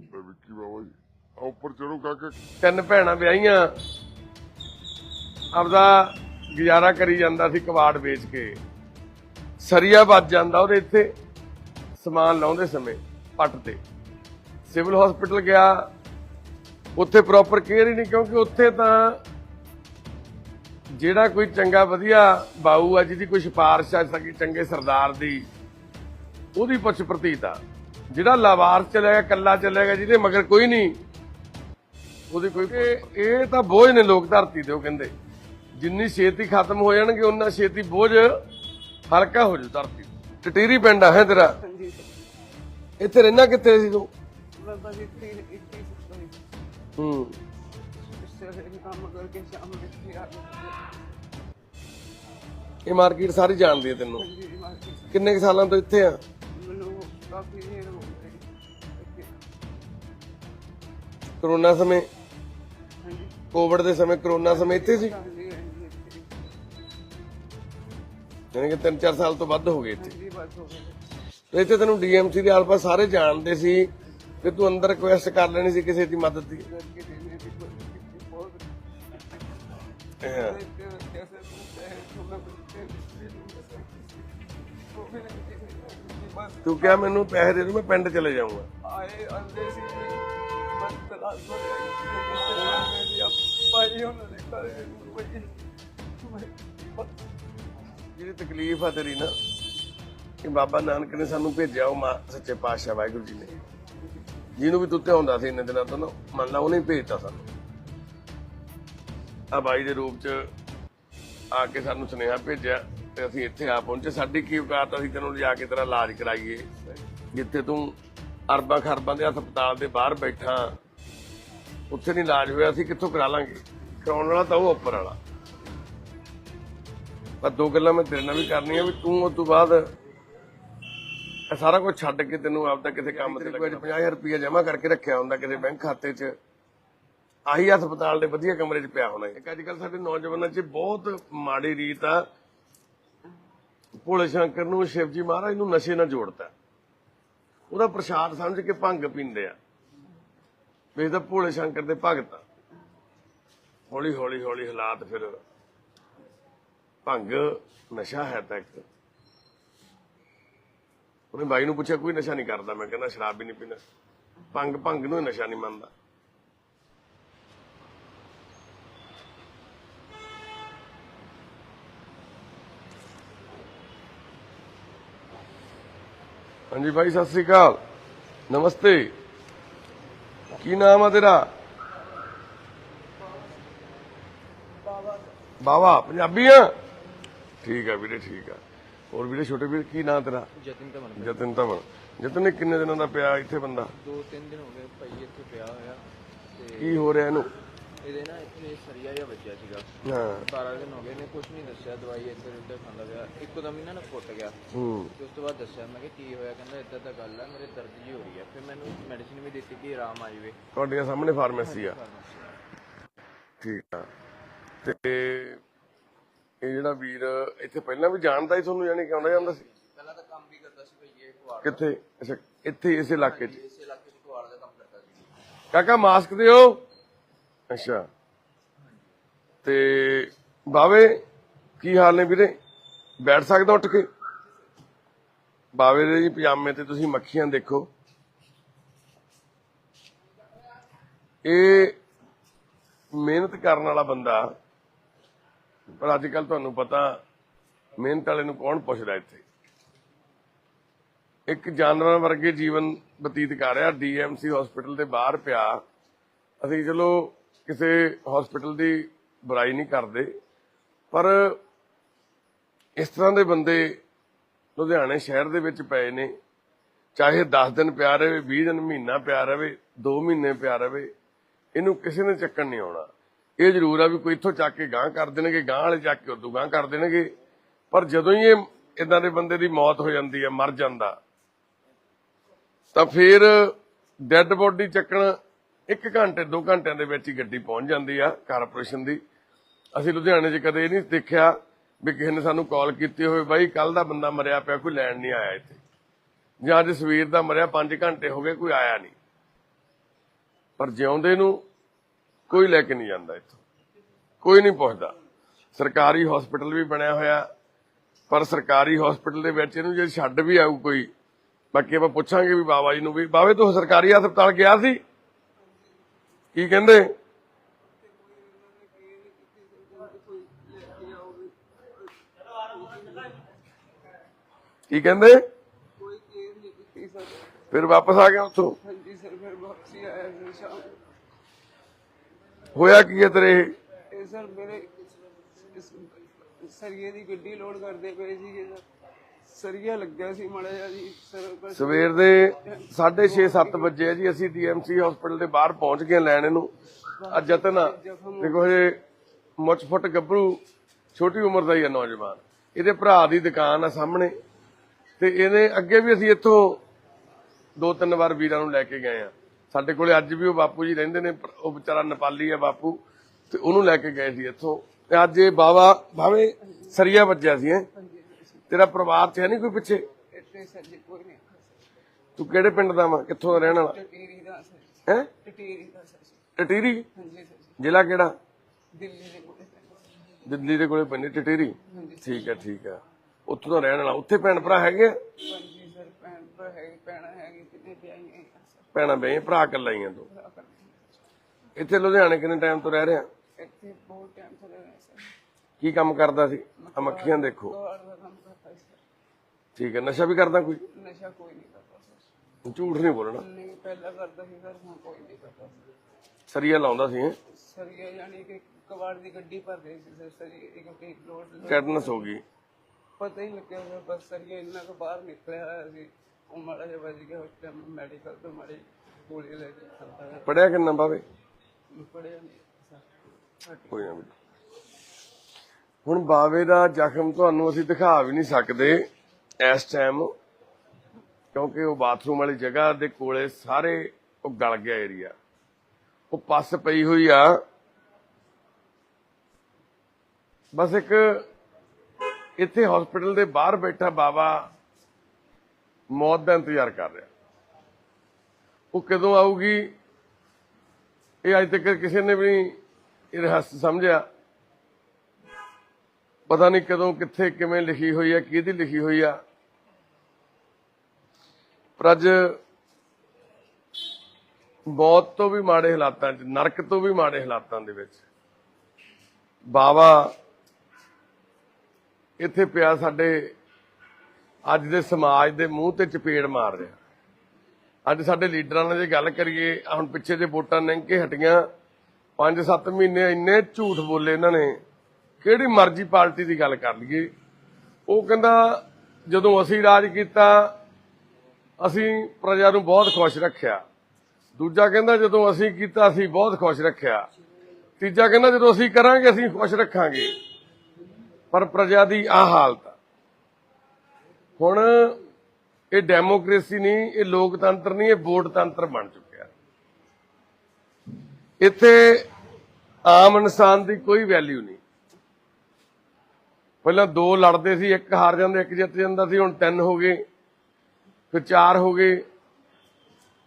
ਮੈਂ ਵਿੱਕੀ ਬਾਬਾ ਜੀ। ਆ ਉੱਪਰ ਚੜੋ ਕਾਕੇ। ਤਿੰਨ ਭੈਣਾਂ ਵਿਆਹੀਆਂ। ਆਪਦਾ ਗੁਜ਼ਾਰਾ ਕਰੀ ਜਾਂਦਾ ਸੀ ਕਬਾੜ ਵੇਚ ਕੇ। ਸਰੀਆ ਵੱਜ ਜਾਂਦਾ ਉਹਦੇ ਇੱਥੇ, ਸਮਾਨ ਲਾਉਂਦੇ ਸਮੇਂ, ਪੱਟ ਤੇ। ਸਿਵਲ ਹਸਪੀਟਲ ਗਿਆ। ਉੱਥੇ ਪ੍ਰੋਪਰ ਕੇਅਰ ਹੀ ਨਹੀਂ, ਕਿਉਂਕਿ ਉੱਥੇ ਤਾਂ ਜਿਹੜਾ ਕੋਈ ਚੰਗਾ ਵਧੀਆ ਬਾਊ ਆ, ਜਿਹਦੀ ਕੋਈ ਸਿਫਾਰਿਸ਼ ਆ ਸਕੀ ਚੰਗੇ ਸਰਦਾਰ ਦੀ, ਉਹਦੀ ਪੁੱਛ ਪ੍ਰਤੀਤ ਆ। ਜਿਹੜਾ ਲਾਵਾਰਸ ਚਲੇ ਗਿਆ ਕੱਲਾ ਚਲੇ ਗਿਆ ਜਿਹਦੇ ਮਗਰ ਕੋਈ ਨਹੀਂ। ਉਹਦੀ ਕੋਈ ਇਹ- ਤਾਂ ਬੋਝ ਨੇ ਲੋਕ ਧਰਤੀ ਤੇ ਉਹ ਕਹਿੰਦੇ। ਜਿੰਨੀ ਛੇਤੀ ਖਤਮ ਹੋ ਜਾਣਗੇ ਉਨਾ ਛੇਤੀ ਬੋਝ ਹਲਕਾ ਹੋ ਜੂ ਧਰਤੀ। ਟਟੀਰੀ ਪਿੰਡ ਆ ਹੈ ਤੇਰਾ? ਇੱਥੇ ਰਹਿਣਾ ਕਿੱਥੇ ਸੀ ਤੂੰ? ਹੀ ਇਹ ਮਾਰਕੀਟ ਸਾਰੀ ਜਾਣਦੀ ਹੈ ਤੈਨੂੰ? ਕਿੰਨੇ ਸਾਲਾਂ ਤੋਂ ਇੱਥੇ ਆ? ਮੈਨੂੰ ਕਾਫੀ ਕਰੋਨਾ ਸਮੇਂ? ਕੋਵਿਡ ਦੇ ਸਮੇਂ ਕਰੋਨਾ ਸਮੇਂ ਇੱਥੇ ਸੀ? ਯਾਨੀ ਕਿ 3-4 ਸਾਲ ਤੋਂ ਵੱਧ ਹੋ ਗਏ ਇੱਥੇ। ਤੇ ਇੱਥੇ ਤੈਨੂੰ ਡੀਐਮਸੀ ਦੇ ਆਲਪਾ ਸਾਰੇ ਜਾਣਦੇ ਸੀ ਕਿ ਤੂੰ ਅੰਦਰ ਰਿਕੁਐਸਟ ਕਰ ਲੈਣੀ ਸੀ ਕਿਸੇ ਦੀ ਮਦਦ ਦੀ। ਤੂੰ ਕਿਹਾ ਮੈਨੂੰ ਪੈਸੇ ਦੇ ਦੇ, ਮੈਂ ਪਿੰਡ ਚਲੇ ਜਾਊਂਗਾ। ਆਏ ਅੰਦੇ ਸੀ ਜਿਹੜੀ ਤਕਲੀਫ ਆ ਤੇਰੀ ਨਾ, ਕਿ ਬਾਬਾ ਨਾਨਕ ਨੇ ਸਾਨੂੰ ਭੇਜਿਆ, ਉਹ ਮਾ, ਸੱਚੇ ਪਾਤਸ਼ਾਹ ਵਾਹਿਗੁਰੂ ਜੀ ਨੇ। ਜਿਹਨੂੰ ਵੀ ਤੁੱਤੇ ਹੁੰਦਾ ਸੀ ਇੰਨੇ ਦਿਨਾਂ ਤੋਂ ਮੰਨ ਲਾ ਉਹਨੇ ਭੇਜਤਾ ਸਾਨੂੰ। ਆ ਬਾਈ ਦੇ ਰੂਪ 'ਚ ਆ ਕੇ ਸਾਨੂੰ ਸੁਨੇਹਾ ਭੇਜਿਆ ਤੇ ਅਸੀਂ ਇੱਥੇ ਆ ਪਹੁੰਚੇ। ਸਾਡੀ ਕੀ ਔਕਾਤ ਅਸੀਂ ਤੈਨੂੰ ਲਿਆ ਕੇ ਤੇਰਾ ਇਲਾਜ ਕਰਾਈਏ। ਜਿੱਥੇ ਤੂੰ ਅਰਬਾਂ ਖਰਬਾਂ ਦੇ ਹਸਪਤਾਲ ਦੇ ਬਾਹਰ ਬੈਠਾ ਉੱਥੇ ਨਹੀਂ ਇਲਾਜ ਹੋਇਆ ਅਸੀਂ ਕਿੱਥੋਂ ਕਰਾ ਲਾਂਗੇ? ਕਰਾਉਣ ਵਾਲਾ ਤਾਂ ਉਹ ਉੱਪਰ ਵਾਲਾ। ਪਰ ਦੋ ਗੱਲਾਂ ਮੈਂ ਤੇਰੇ ਨਾਲ ਵੀ ਕਰਨੀਆਂ ਵੀ ਤੂੰ ਉਸ ਤੋਂ ਬਾਅਦ ਇਹ ਸਾਰਾ ਕੁਝ ਛੱਡ ਕੇ ਤੈਨੂੰ ਆਪਦਾ ਕਿਸੇ ਕੰਮ ਤੇ ਲੱਗਣਾ 50000 ਰੁਪਏ ਜਮ੍ਹਾਂ ਕਰਕੇ ਰੱਖਿਆ ਹੁੰਦਾ ਕਿਸੇ ਬੈਂਕ ਖਾਤੇ 'ਚ। ਆਹੀ ਹਸਪਤਾਲ ਦੇ ਵਧੀਆ ਕਮਰੇ 'ਚ ਪਿਆ ਹੋਣਾ ਇੱਕ ਅੱਜ ਕੱਲ ਸਾਡੇ ਨੌਜਵਾਨਾਂ 'ਚ ਬਹੁਤ ਮਾੜੀ ਰੀਤ ਆ। ਭੋਲੇ ਸ਼ੰਕਰ ਨੂੰ ਸ਼ਿਵਜੀ ਮਹਾਰਾਜ ਨੂੰ ਨਸ਼ੇ ਨਾਲ ਜੋੜਤਾ। ਉਹਦਾ ਪ੍ਰਸ਼ਾਦ ਸਮਝ ਕੇ ਭੰਗ ਪੀਂਦੇ ਆ। ਵੀ ਤਾਂ ਭੋਲੇ ਸ਼ੰਕਰ ਦੇ ਭਗਤ ਆ ਹੌਲੀ ਹੌਲੀ ਹੌਲੀ ਹਾਲਾਤ ਫਿਰ ਭੰਗ, ਨਸ਼ਾ ਹੈ ਤਾਂ ਇੱਕ। ਉਹਨੇ ਬਾਈ ਨੂੰ ਪੁੱਛਿਆ, ਕੋਈ ਨਸ਼ਾ ਨਹੀਂ ਕਰਦਾ? ਮੈਂ ਕਹਿੰਦਾ, ਸ਼ਰਾਬ ਵੀ ਨਹੀਂ ਪੀਂਦਾ। ਭੰਗ ਭੰਗ ਨੂੰ ਨਸ਼ਾ ਨਹੀਂ ਮੰਨਦਾ। ਹਾਂਜੀ ਭਾਈ ਸਤਿ ਸ੍ਰੀ ਅਕਾਲ। ਨਮਸਤੇ। ਕੀ ਨਾਮ ਆ ਤੇਰਾ? ਬਾਵਾ ਪੰਜਾਬੀ ਆ? ਠੀਕ ਆ ਵੀਰੇ ਠੀਕ ਆ। ਹੋਰ ਵੀਰੇ ਛੋਟੇ ਵੀਰ ਕੀ ਨਾਂ ਤੇਰਾ? ਜਤਨ ਤਾਂ ਮਨ ਜਤਨ ਧਵਨ। ਜਤਨ ਨੇ ਕਿੰਨੇ ਦਿਨਾਂ ਦਾ ਪਿਆ ਇੱਥੇ ਬੰਦਾ? ਦੋ ਤਿੰਨ ਦਿਨ ਹੋ ਗਏ ਭਾਈ ਇੱਥੇ ਪਿਆ ਹੋਇਆ ਤੇ ਕੀ ਹੋ ਰਿਹਾ ਇਹਨੂੰ? ਇਹਦੇ ਨਾ ਇੱਥੇ ਸਰੀਆ ਜਿਹਾ ਵੱਜਿਆ ਸੀਗਾ। ਹਾਂ। 12 ਦਿਨ ਹੋ ਗਏ ਨੇ ਕੁਝ ਨਹੀਂ ਦੱਸਿਆ ਦਵਾਈ ਇੱਧਰ ਉੱਧਰ ਖਾਂਦਾ ਪਿਆ। ਇੱਕਦਮ ਹੀ ਨਾ ਨਾ ਫੁੱਟ ਗਿਆ। ਹੂੰ। ਤੇ ਉਸ ਤੋਂ ਬਾਅਦ ਦੱਸਿਆ ਮੈਂ ਕਿ ਕੀ ਹੋਇਆ? ਕਹਿੰਦਾ ਇਦਾਂ ਤਾਂ ਗੱਲ ਆ ਮੇਰੇ ਦਰਦ ਜੀ ਹੋ ਰਹੀ ਹੈ ਫਿਰ ਮੈਨੂੰ ਮੈਡੀਸਿਨ ਵੀ ਦਿੱਤੀ ਕਿ ਆਰਾਮ ਆ ਜਾਵੇ। ਤੁਹਾਡੇ ਸਾਹਮਣੇ ਫਾਰਮੇਸੀ ਆ। ਠੀਕ ਆ। ਤੇ ਇਹ ਜਿਹੜਾ ਵੀਰ ਇੱਥੇ ਪਹਿਲਾਂ ਵੀ ਜਾਣਦਾ ਸੀ ਤੁਹਾਨੂੰ ਯਾਨੀ ਕਿ ਆਉਂਦਾ ਜਾਂਦਾ ਸੀ? ਪਹਿਲਾਂ ਤਾਂ ਕੰਮ ਵੀ ਕਰਦਾ ਸੀ ਭਾਈ ਇਹ ਕੁਆੜ ਕਿੱਥੇ? ਅੱਛਾ ਇੱਥੇ ਇਸੇ ਇਲਾਕੇ 'ਚ? ਇਸ ਇਲਾਕੇ 'ਚ ਕੁਆੜ ਦਾ ਕੰਮ ਕਰਦਾ ਸੀ। ਕਾਕਾ ਮਾਸਕ ਦਿਓ। ਅੱਛਾ। ਤੇ ਬਾਵੇ, ਕੀ ਹਾਲ ਨੇ ਵੀਰੇ? ਬੈਠ ਸਕਦਾ ਉੱਠ ਕੇ? ਬਾਵੇ ਦੇ ਜੀ ਪਜਾਮੇ ਤੇ ਤੁਸੀਂ ਮੱਖੀਆਂ ਦੇਖੋ। ਇਹ ਮਿਹਨਤ ਕਰਨ ਵਾਲਾ ਬੰਦਾ, ਪਰ ਅੱਜ ਕੱਲ ਤੁਹਾਨੂੰ ਪਤਾ, ਮਿਹਨਤ ਵਾਲੇ ਨੂੰ ਕੌਣ ਪੁੱਛਦਾ ਇੱਥੇ? ਇੱਕ ਜਾਨਵਰਾਂ ਵਰਗੇ ਜੀਵਨ ਬਤੀਤ ਕਰ ਰਿਹਾ ਡੀਐਮਸੀ ਹਸਪੀਟਲ ਦੇ ਬਾਹਰ ਪਿਆ। ਅਸੀਂ ਚਲੋ ਕਿਸੇ ਹਸਪੀਟਲ ਦੀ ਬੁਰਾਈ ਨਹੀਂ ਕਰਦੇ। ਪਰ ਇਸ ਤਰ੍ਹਾਂ ਦੇ ਬੰਦੇ ਲੁਧਿਆਣੇ ਸ਼ਹਿਰ ਦੇ ਵਿੱਚ ਪਏ ਨੇ। ਚਾਹੇ 10 ਦਿਨ ਪਿਆ ਰਹੇ 20 ਦਿਨ ਮਹੀਨਾ ਪਿਆ ਰਹੇ 2 ਮਹੀਨੇ ਪਿਆ ਰਹੇ, ਇਹਨੂੰ ਕਿਸੇ ਨੇ ਚੱਕਣ ਨਹੀਂ ਆਉਣਾ। ਇਹ ਜ਼ਰੂਰ ਆ ਵੀ ਕੋਈ ਇੱਥੋਂ ਚੱਕ ਕੇ ਗਾਂ ਕਰ ਦੇਣਗੇ ਗਾਂ ਵਾਲੇ ਚੱਕ ਕੇ ਉਦੋਂ ਗਾਂ ਕਰ ਦੇਣਗੇ। ਪਰ ਜਦੋਂ ਹੀ ਇਹ ਇਦਾਂ ਦੇ ਬੰਦੇ ਦੀ ਮੌਤ ਹੋ ਜਾਂਦੀ ਹੈ ਮਰ ਜਾਂਦਾ, ਤਾਂ ਫਿਰ ਡੈੱਡ ਬੋਡੀ ਚੱਕਣ 1 ਘੰਟੇ 2 ਘੰਟਿਆਂ ਦੇ ਵਿੱਚ ਹੀ ਗੱਡੀ ਪਹੁੰਚ ਜਾਂਦੀ ਆ ਕਾਰਪੋਰੇਸ਼ਨ ਦੀ। ਅਸੀਂ ਲੁਧਿਆਣੇ 'ਚ ਕਦੇ ਇਹ ਨਹੀਂ ਦੇਖਿਆ ਵੀ ਕਿਸੇ ਨੇ ਸਾਨੂੰ ਕਾਲ ਕੀਤੀ ਹੋਵੇ, ਬਾਈ ਕੱਲ ਦਾ ਬੰਦਾ ਮਰਿਆ ਪਿਆ, ਕੋਈ ਲੈਣ ਨਹੀਂ ਆਇਆ ਇੱਥੇ। ਜਾਂ ਅੱਜ ਸਵੇਰ ਦਾ ਮਰਿਆ 5 ਘੰਟੇ ਹੋ ਗਏ, ਕੋਈ ਆਇਆ ਨਹੀਂ। ਪਰ ਜਿਉਂਦੇ ਨੂੰ ਕੋਈ ਲੈ ਕੇ ਨਹੀਂ ਜਾਂਦਾ ਇੱਥੋਂ। ਕੋਈ ਨਹੀਂ ਪਹੁੰਚਦਾ ਸਰਕਾਰੀ ਹਸਪੀਟਲ ਵੀ ਬਣਿਆ ਹੋਇਆ, ਪਰ ਸਰਕਾਰੀ ਹਸਪੀਟਲ ਦੇ ਵਿੱਚ ਇਹਨੂੰ ਜੇ ਛੱਡ ਵੀ ਆਊ ਕੋਈ, ਬਾਕੀ ਆਪਾਂ ਪੁੱਛਾਂਗੇ ਵੀ ਬਾਬਾ ਜੀ ਨੂੰ ਵੀ। ਬਾਵੇ ਤੂੰ ਸਰਕਾਰੀ ਹਸਪਤਾਲ ਗਿਆ ਸੀ? ਕੀ ਕਹਿੰਦੇ? ਕੀ ਕਹਿੰਦੇ? ਕੋਈ ਕੇਅਰ ਨਹੀਂ ਕੀਤੀ ਸਰ ਫਿਰ ਵਾਪਸ ਆ ਗਿਆ ਉੱਥੋਂ? ਹਾਂਜੀ ਸਰ ਫਿਰ ਵਾਪਸੀ ਆਇਆ ਫਿਰ ਸ਼ਾਮ ਹੋਇਆ ਕੀ ਹੈ ਤੇਰੇ ਇਹ? ਇਹ ਸਰ ਮੇਰੇ ਇਸ ਸਰੀਏ ਦੀ ਗੱਡੀ ਲੋਡ ਕਰਦੇ ਪਏ ਸੀਗੇ ਸਰ। ਸਰੀਆ ਲੱਗਿਆ ਸੀ ਮਾੜਾ ਜਿਹਾ ਜੀ ਸਰ ਬਸ ਸਵੇਰ ਦੇ 6:30 7 ਵਜੇ ਆ ਜੀ ਅਸੀਂ ਡੀਐਮਸੀ ਹਸਪੀਟਲ ਦੇ ਬਾਹਰ ਪਹੁੰਚ ਗਏ ਲੈਣ ਇਹਨੂੰ। ਆ। ਜਤਨ ਆ। ਦੇਖੋ ਇਹ ਮੁੱਛ ਫੁੱਟ ਗੱਭਰੂ ਛੋਟੀ ਉਮਰ ਦਾ ਹੀ ਹੈ ਨੌਜਵਾਨ। ਇਹਦੇ ਭਰਾ ਦੀ ਦੁਕਾਨ ਆ ਸਾਹਮਣੇ। ਤੇ ਇਹਨੇ ਅੱਗੇ ਵੀ ਅਸੀਂ ਇੱਥੋਂ ਦੋ ਤਿੰਨ ਵਾਰ ਵੀਰਾਂ ਨੂੰ ਲੈ ਕੇ ਗਏ ਆ ਸਾਡੇ ਕੋਲੇ ਅੱਜ ਵੀ ਉਹ ਬਾਪੂ ਜੀ ਰਹਿੰਦੇ ਨੇ ਪਰ ਉਹ ਵਿਚਾਰਾ ਨੇਪਾਲੀ ਆ ਬਾਪੂ ਤੇ ਉਹਨੂੰ ਲੈ ਕੇ ਗਏ ਸੀ ਇੱਥੋਂ। ਤੇ ਅੱਜ ਇਹ ਬਾਵਾ ਭਾਵੇਂ ਸਰੀਆ ਵੱਜਿਆ ਸੀ ਹੈ। ਤੇਰਾ ਪਰਿਵਾਰ ਚ ਹੈ ਨਹੀਂ ਕੋਈ ਪਿੱਛੇ? ਇੱਥੇ ਸਰ ਜੀ ਕੋਈ ਨਹੀਂ ਤੂੰ ਕਿਹੜੇ ਪਿੰਡ ਦਾ ਵਾ? ਕਿੱਥੋਂ ਦਾ ਰਹਿਣ ਵਾਲਾ? ਟਟੀਰੀ ਦਾ ਸਰ ਹੈ? ਟਟੀਰੀ ਦਾ ਸਰ ਜੀ। ਟਟੀਰੀ? ਹਾਂਜੀ ਸਰ ਜੀ। ਜ਼ਿਲ੍ਹਾ ਕਿਹੜਾ? ਦਿੱਲੀ ਦੇ ਕੋਲ ਦਿੱਲੀ ਦੇ ਕੋਲੇ ਪੈਂਦੀ ਟਟੀਰੀ? ਠੀਕ ਹੈ ਠੀਕ ਹੈ। ਉੱਥੋਂ ਦਾ ਰਹਿਣ ਵਾਲਾ। ਉੱਥੇ ਭੈਣ ਭਰਾ ਹੈਗੇ ਆ? ਹਾਂਜੀ ਸਰ ਭੈਣ ਭਰਾ ਹੈਗੀ ਭੈਣਾਂ ਹੈਗੀ ਵਿਆਹੀਆਂ ਭੈਣਾਂ ਬਈ ਭਰਾ ਇਕੱਲਾ ਹੀ ਆ ਤੂੰ? ਭਰਾ ਕਰਦੇ ਇੱਥੇ ਲੁਧਿਆਣੇ ਕਿੰਨੇ ਟਾਈਮ ਤੋਂ ਰਹਿ ਰਿਹਾ? ਇੱਥੇ ਬਹੁਤ ਟਾਈਮ ਤੋਂ ਰਹੇ ਸਰ। ਕੀ ਕੰਮ ਕਰਦਾ ਸੀ? ਆ ਮੱਖੀਆਂ ਦੇਖੋ ਕਾਰ ਦਾ ਕੰਮ ਕਰਦਾ ਸੀ ਸਰ ਠੀਕ ਹੈ ਨਸ਼ਾ ਵੀ ਕਰਦਾ ਕੋਈ? ਨਸ਼ਾ ਕੋਈ ਨਹੀਂ ਕਰਦਾ ਸਰ। ਝੂਠ ਨਹੀਂ ਬੋਲਣਾ? ਨਹੀਂ ਪਹਿਲਾਂ ਕਰਦਾ ਸੀ ਸਰ ਹੁਣ ਕੋਈ ਨਹੀਂ ਕਰਦਾ ਸਰ। ਸਰੀਆ ਲਾਉਂਦਾ ਸੀ ਹੈਂ? ਸਰੀਆ ਯਾਨੀ ਕਿ ਕਬਾੜ ਦੀ ਗੱਡੀ ਭਰ ਰਹੀ ਸੀ ਸਰ ਲੋਡ ਟੈਟਨਸ ਹੋ ਗਈ। ਪਤਾ ਹੀ ਨਹੀਂ ਲੱਗਿਆ ਸਰ ਬਸ ਸਰੀਆ ਇੰਨਾ ਕੁ ਬਾਹਰ ਨਿਕਲਿਆ ਹੋਇਆ ਸੀ। ਉਹ ਮਾੜਾ ਜਿਹਾ ਵੱਜ ਗਿਆ ਉਸ ਟਾਈਮ ਮੈਡੀਕਲ ਤੋਂ ਮਾੜੀ ਗੋਲੀ ਲੈ ਕੇ ਖਾਂਦਾ ਪੜਿਆ ਕਿੰਨਾ ਬਾਵੇ? ਪੜਿਆ ਨਹੀਂ ਸਰ। ਕੋਈ ਨਾ ਬੇਟਾ। ਹੁਣ ਬਾਵੇ ਦਾ ਜ਼ਖਮ ਤੁਹਾਨੂੰ ਅਸੀਂ ਦਿਖਾ ਵੀ ਨਹੀਂ ਸਕਦੇ। ਇਸ ਟਾਈਮ ਕਿਉਂਕਿ ਉਹ ਬਾਥਰੂਮ ਵਾਲੀ ਜਗ੍ਹਾ ਦੇ ਕੋਲੇ ਸਾਰੇ ਉਹ ਗਲ ਗਿਆ ਏਰੀਆ ਉਹ ਪੱਸ ਪਈ ਹੋਈ ਆ। ਬਸ ਇੱਕ ਇੱਥੇ ਹਸਪੀਟਲ ਦੇ ਬਾਹਰ ਬੈਠਾ ਬਾਬਾ ਮੌਤ ਦਾ ਇੰਤਜ਼ਾਰ ਕਰ ਰਿਹਾ। ਉਹ ਕਦੋਂ ਆਊਗੀ? ਇਹ ਅਜੇ ਤੱਕ ਕਿਸੇ ਨੇ ਵੀ ਇਹ ਰਹੱਸ ਸਮਝਿਆ। ਪਤਾ ਨਹੀਂ ਕਦੋਂ, ਕਿੱਥੇ, ਕਿਵੇਂ ਲਿਖੀ ਹੋਈ ਹੈ ਕਿਹਦੀ ਲਿਖੀ ਹੋਈ ਆ। ਪਰ ਅੱਜ ਮੌਤ ਤੋਂ ਵੀ ਮਾੜੇ ਹਾਲਾਤਾਂ 'ਚ, ਨਰਕ ਤੋਂ ਵੀ ਮਾੜੇ ਹਾਲਾਤਾਂ ਦੇ ਵਿੱਚ ਬਾਵਾ ਇੱਥੇ ਪਿਆ ਸਾਡੇ ਅੱਜ ਦੇ ਸਮਾਜ ਦੇ ਮੂੰਹ ਤੇ ਚਪੇੜ ਮਾਰ ਰਿਹਾ। ਅੱਜ ਸਾਡੇ ਲੀਡਰਾਂ ਨਾਲ ਜੇ ਗੱਲ ਕਰੀਏ, ਹੁਣ ਪਿੱਛੇ ਜੇ ਵੋਟਾਂ ਲੰਘ ਕੇ ਹਟੀਆਂ 5-7 ਮਹੀਨੇ ਇੰਨੇ ਝੂਠ ਬੋਲੇ ਇਹਨਾਂ ਨੇ, ਕਿਹੜੀ ਮਰਜ਼ੀ ਪਾਰਟੀ ਦੀ ਗੱਲ ਕਰ ਲਈਏ? ਉਹ ਕਹਿੰਦਾ, ਜਦੋਂ ਅਸੀਂ ਰਾਜ ਕੀਤਾ ਅਸੀਂ ਪ੍ਰਜਾ ਨੂੰ ਬਹੁਤ ਖੁਸ਼ ਰੱਖਿਆ। ਦੂਜਾ ਕਹਿੰਦਾ, ਜਦੋਂ ਅਸੀਂ ਕੀਤਾ, ਅਸੀਂ ਬਹੁਤ ਖੁਸ਼ ਰੱਖਿਆ। ਤੀਜਾ ਕਹਿੰਦਾ, ਜਦੋਂ ਅਸੀਂ ਕਰਾਂਗੇ, ਅਸੀਂ ਖੁਸ਼ ਰੱਖਾਂਗੇ। ਪਰ ਪ੍ਰਜਾ ਦੀ ਆ ਹਾਲਤ ਹੁਣ ਇਹ ਡੈਮੋਕ੍ਰੇਸੀ ਨਹੀਂ, ਇਹ ਲੋਕਤੰਤਰ ਨਹੀਂ, ਇਹ ਵੋਟ ਤੰਤਰ ਬਣ ਚੁੱਕਿਆ। ਇੱਥੇ ਆਮ ਇਨਸਾਨ ਦੀ ਕੋਈ ਵੈਲਿਊ ਨਹੀਂ। ਪਹਿਲਾਂ ਦੋ ਲੜਦੇ ਸੀ, ਇੱਕ ਹਾਰ ਜਾਂਦਾ, ਇੱਕ ਜਿੱਤ ਜਾਂਦਾ ਸੀ, ਹੁਣ ਤਿੰਨ ਹੋ ਗਏ। ਫਿਰ ਚਾਰ ਹੋ ਗਏ।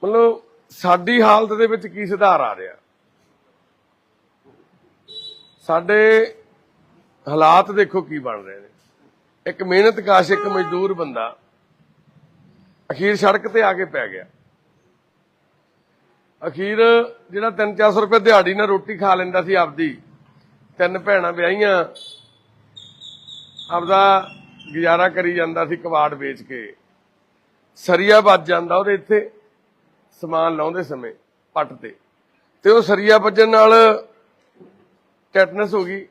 ਮਤਲਬ ਸਾਡੀ ਹਾਲਤ ਦੇ ਵਿੱਚ ਕੀ ਸੁਧਾਰ ਆ ਰਿਹਾ? ਸਾਡੇ ਹਾਲਾਤ ਦੇਖੋ ਕੀ ਬਣ ਰਹੇ ਨੇ। ਇੱਕ ਮਿਹਨਤਕਾਸ਼ ਇੱਕ ਮਜ਼ਦੂਰ ਬੰਦਾ ਅਖੀਰ ਸੜਕ ਤੇ ਆ ਕੇ ਪੈ ਗਿਆ। ਅਖੀਰ ਜਿਹੜਾ 3-400 ਰੁਪਏ ਦਿਹਾੜੀ ਨਾਲ ਰੋਟੀ ਖਾ ਲੈਂਦਾ ਸੀ ਆਪਦੀ, ਤਿੰਨ ਭੈਣਾਂ ਵਿਆਹੀਆਂ, ਆਪਦਾ ਗੁਜ਼ਾਰਾ ਕਰੀ ਜਾਂਦਾ ਸੀ ਕਬਾੜ ਵੇਚ ਕੇ। ਸਰੀਆ ਵੱਜ ਜਾਂਦਾ ਉਹਦੇ ਇੱਥੇ ਸਮਾਨ ਲਾਉਂਦੇ ਸਮੇਂ ਪੱਟ ਤੇ। ਤੇ ਉਹ ਸਰੀਆ ਵੱਜਣ ਨਾਲ ਟੈਟਨਸ ਹੋ ਗਈ।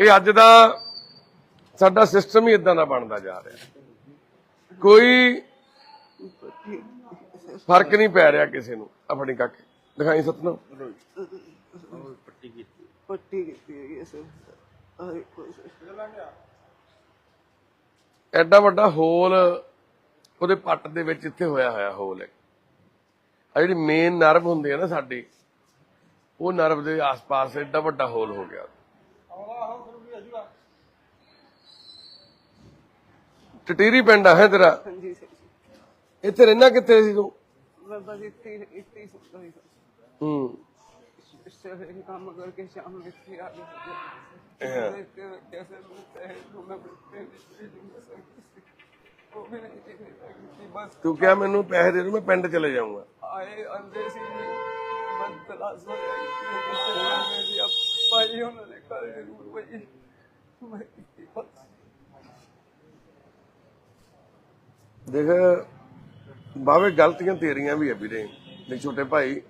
ਇਹ ਅੱਜ ਦਾ ਸਾਡਾ ਸਿਸਟਮ ਹੀ ਇਦਾਂ ਦਾ ਬਣਦਾ ਜਾ ਰਿਹਾ। ਕੋਈ ਫ਼ਰਕ ਨਹੀਂ ਪੈ ਰਿਹਾ ਕਿਸੇ ਨੂੰ ਆਪਣੀ ਕੱਖ। ਦਿਖਾਈ ਸਤਨਾਮ। ਪੱਟੀ ਕੀਤੀ ਹੈ ਸਰ। ਐਡਾ ਵੱਡਾ ਹੋਲ ਉਹਦੇ ਪੱਟ ਦੇ ਵਿੱਚ ਇੱਥੇ ਹੋਇਆ ਹੋਇਆ ਹੋਲ ਹੈ। ਆ ਜਿਹੜੀ ਮੇਨ ਨਰਵ ਹੁੰਦੀ ਹੈ ਨਾ ਸਾਡੀ ਉਹ ਨਰਵ ਦੇ ਆਸ-ਪਾਸ ਐਡਾ ਵੱਡਾ ਹੋਲ ਹੋ ਗਿਆ। ਟਟੀਰੀ ਪਿੰਡ ਹੈ ਤੇਰਾ? ਇੱਥੇ ਰਹਿਣਾ ਕਿੱਥੇ ਸੀ ਤੂੰ? ਮੈਂ ਬਸ ਇੱਥੇ ਇੱਥੇ ਸੁਣਦਾ ਹੂੰ। ਸਰ ਕੰਮ ਕਰਕੇ ਸ਼ਾਮ ਨੂੰ ਇੱਥੇ ਆ ਗਿਆ ਤੂੰ ਕਿਹਾ ਮੈਨੂੰ ਪੈਸੇ ਦੇ ਦੇ ਮੈਂ ਪਿੰਡ ਚਲੇ ਜਾਊਂਗਾ। ਦੇਖ ਬਾਵੇ ਗਲਤੀਆਂ ਤੇਰੀਆਂ ਵੀ ਆ ਵੀਰੇ ਤੇ ਛੋਟੇ ਭਾਈ।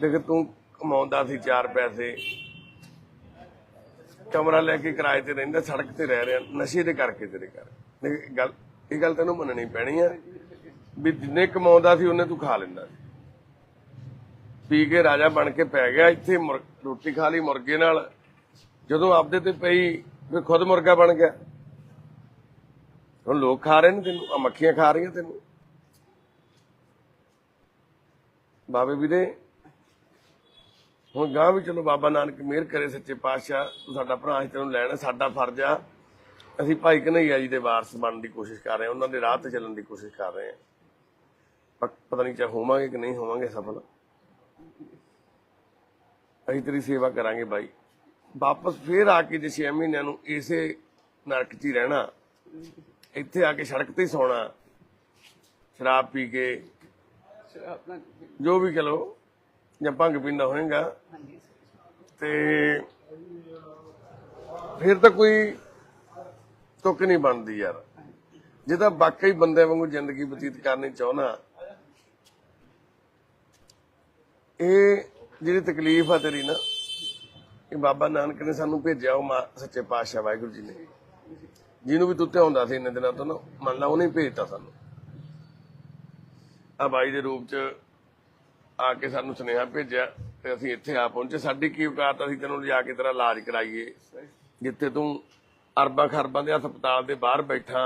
ਦੇਖ ਤੂੰ ਕਮਾਉਂਦਾ ਸੀ ਚਾਰ ਪੈਸੇ। ਕਮਰਾ ਲੈ ਕੇ ਕਿਰਾਏ ਤੇ ਰਹਿੰਦਾ ਸੜਕ ਤੇ ਰਹਿ ਰਿਹਾ ਨਸ਼ੇ ਦੇ ਕਰਕੇ ਤੇਰੇ ਕਰ ਗੱਲ ਇਹ ਗੱਲ ਤੈਨੂੰ ਮੰਨਣੀ ਪੈਣੀ ਆ ਵੀ ਜਿੰਨੇ ਕਮਾਉਂਦਾ ਸੀ ਉਹਨੇ ਤੂੰ ਖਾ ਲੈਂਦਾ ਸੀ। ਪੀ ਕੇ ਰਾਜਾ ਬਣ ਕੇ ਪੈ ਗਿਆ ਇੱਥੇ ਰੋਟੀ ਖਾ ਲਈ ਮੁਰਗੇ ਨਾਲ। ਜਦੋਂ ਆਪਦੇ ਤੇ ਪਈ ਵੀ ਖੁਦ ਮੁਰਗਾ ਬਣ ਗਿਆ। ਹੁਣ ਲੋਕ ਖਾ ਰਹੇ ਨੇ ਤੈਨੂੰ, ਆ ਮੱਖੀਆਂ ਖਾ ਰਹੀਆਂ ਤੈਨੂੰ। ਬਾਬੇ ਵੀਰੇ, ਹੁਣ ਗਾਂ ਵੀ ਚਲੋ ਬਾਬਾ ਨਾਨਕ ਮਿਹਰ ਕਰੇ ਸੱਚੇ ਪਾਤਸ਼ਾਹ, ਤੂੰ ਸਾਡਾ ਭਰਾ ਸੀ, ਤੈਨੂੰ ਲੈਣਾ ਸਾਡਾ ਫਰਜ਼ ਆ। ਅਸੀਂ ਭਾਈ ਕਨਈਆ ਜੀ ਦੇ ਵਾਰਸ ਬਣਨ ਦੀ ਕੋਸ਼ਿਸ਼ ਕਰ ਰਹੇ ਹਾਂ, ਉਹਨਾਂ ਦੇ ਰਾਹ ਤੇ ਚੱਲਣ ਦੀ ਕੋਸ਼ਿਸ਼ ਕਰ ਰਹੇ ਹਾਂ। ਪਤਾ ਨਹੀਂ ਚਾ ਹੋਵਾਂਗੇ ਕਿ ਨਹੀਂ ਹੋਵਾਂਗੇ ਸਫਲ। ਅਸੀਂ ਤੇਰੀ ਸੇਵਾ ਕਰਾਂਗੇ ਬਾਈ। ਵਾਪਸ ਫੇਰ ਆ ਕੇ ਜੇ 6 ਮਹੀਨਿਆਂ ਨੂੰ ਇਸੇ ਨਰਕ 'ਚ ਹੀ ਰਹਿਣਾ, ਇੱਥੇ ਆ ਕੇ ਸੜਕ ਤੇ ਹੀ ਸੌਣਾ, ਸ਼ਰਾਬ ਪੀ ਕੇ, ਜੋ ਵੀ ਕਹੋ ਜਾਂ ਭੰਗ ਪੀਂਦਾ ਹੋਏਗਾ। ਤੇ ਫਿਰ ਤਾਂ ਕੋਈ ਤੁਕ ਨਹੀਂ ਬਣਦੀ ਯਾਰ। ਜੇ ਤਾਂ ਵਾਕਈ ਬੰਦੇ ਵਾਂਗੂ ਜ਼ਿੰਦਗੀ ਬਤੀਤ ਕਰਨੀ ਚਾਹਣਾ ਇਹ ਜਿਹੜੀ ਤਕਲੀਫ ਆ ਤੇਰੀ ਨਾ, ਇਹ ਬਾਬਾ ਨਾਨਕ ਨੇ ਸਾਨੂੰ ਭੇਜਿਆ, ਉਹ ਸੱਚੇ ਪਾਤਸ਼ਾਹ ਵਾਹਿਗੁਰੂ ਜੀ ਨੇ। ਜਿਹਨੂੰ ਵੀ ਤੂੰ ਧਿਆਉਂਦਾ ਸੀ ਇੰਨੇ ਦਿਨਾਂ ਤੋਂ ਨਾ, ਮੰਨ ਲਾ ਉਹਨੇ ਭੇਜਤਾ ਸਾਨੂੰ। ਆ ਬਾਈ ਦੇ ਰੂਪ ਚ ਆ ਕੇ ਸਾਨੂੰ ਸੁਨੇਹਾ ਭੇਜਿਆ ਤੇ ਅਸੀਂ ਇੱਥੇ ਆ ਪਹੁੰਚੇ। ਸਾਡੀ ਕੀ ਔਕਾਤ ਅਸੀਂ ਤੈਨੂੰ ਲਿਜਾ ਕੇ ਤੇਰਾ ਇਲਾਜ ਕਰਾਈਏ। ਜਿੱਥੇ ਤੂੰ ਅਰਬਾਂ ਖਰਬਾਂ ਦੇ ਹਸਪਤਾਲ ਦੇ ਬਾਹਰ ਬੈਠਾ।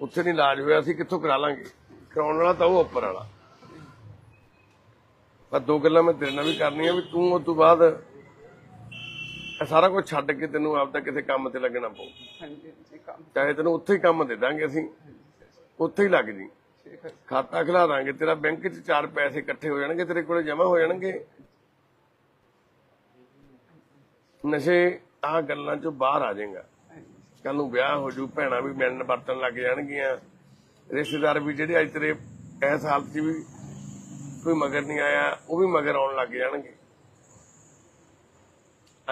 ਉੱਥੇ ਨਹੀਂ ਇਲਾਜ ਹੋਇਆ ਅਸੀਂ ਕਿੱਥੋਂ ਕਰਾ ਲਾਂਗੇ? ਕਰਾਉਣ ਵਾਲਾ ਤਾਂ ਉਹ ਉੱਪਰ ਵਾਲਾ। ਪਰ ਦੋ ਗੱਲਾਂ ਮੈਂ ਤੇਰੇ ਨਾਲ ਵੀ ਕਰਨੀਆਂ ਵੀ ਤੂੰ ਉਸ ਤੋਂ ਬਾਅਦ ਸਾਰਾ ਕੁਝ ਛੱਡ ਕੇ ਤੈਨੂੰ ਆਪ ਤਾਂ ਕਿਸੇ ਕੰਮ ਤੇ ਲੱਗਣਾ ਪਊ। ਚਾਹੇ ਤੈਨੂੰ ਉੱਥੇ ਹੀ ਕੰਮ ਦੇ ਦਾਂਗੇ ਅਸੀਂ ਉੱਥੇ ਹੀ ਲੱਗ ਜੀ। ਖਾਤਾ ਖਿਲਾ ਦਾਂਗੇ ਤੇਰਾ ਬੈਂਕ 'ਚ ਚਾਰ ਪੈਸੇ ਇਕੱਠੇ ਹੋ ਜਾਣਗੇ ਤੇਰੇ ਕੋਲੇ ਜਮ੍ਹਾਂ ਹੋ ਜਾਣਗੇ। ਨਸ਼ੇ ਆ ਗੱਲਾਂ 'ਚੋਂ ਬਾਹਰ ਆ ਜਾਏਗਾ। ਕੱਲ ਨੂੰ ਵਿਆਹ ਹੋ ਜੂ, ਭੈਣਾਂ ਵੀ ਮਿਲਣ ਵਰਤਣ ਲੱਗ ਜਾਣਗੀਆਂ। ਰਿਸ਼ਤੇਦਾਰ ਵੀ ਜਿਹੜੇ ਅੱਜ ਤੇਰੇ ਇਸ ਹਾਲਤ 'ਚ ਵੀ ਕੋਈ ਮਗਰ ਨਹੀਂ ਆਇਆ, ਉਹ ਵੀ ਮਗਰ ਆਉਣ ਲੱਗ ਜਾਣਗੇ।